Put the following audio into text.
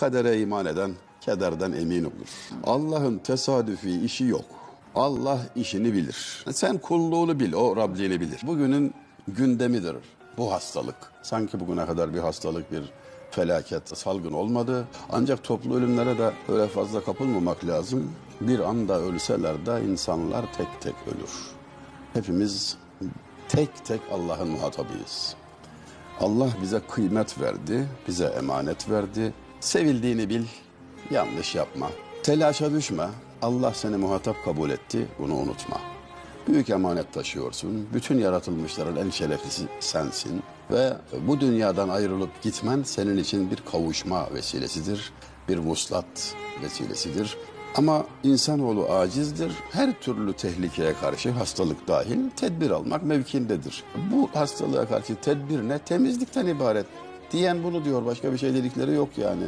Kadere iman eden kederden emin olur. Allah'ın tesadüfi işi yok. Allah işini bilir. Sen kulluğunu bil, o Rabbini bilir. Bugünün gündemidir bu hastalık. Sanki bugüne kadar bir hastalık, bir felaket, salgın olmadı. Ancak toplu ölümlere de öyle fazla kapılmamak lazım. Bir anda ölseler de insanlar tek tek ölür. Hepimiz tek tek Allah'ın muhatabıyız. Allah bize kıymet verdi, bize emanet verdi. Sevildiğini bil, yanlış yapma. Telaşa düşme. Allah seni muhatap kabul etti, bunu unutma. Büyük emanet taşıyorsun. Bütün yaratılmışların en şereflisi sensin. Ve bu dünyadan ayrılıp gitmen senin için bir kavuşma vesilesidir. Bir vuslat vesilesidir. Ama insanoğlu acizdir. Her türlü tehlikeye karşı hastalık dahil tedbir almak mevkindedir. Bu hastalığa karşı tedbir ne? Temizlikten ibaret. Diyen bunu diyor. Başka bir şey dedikleri yok yani.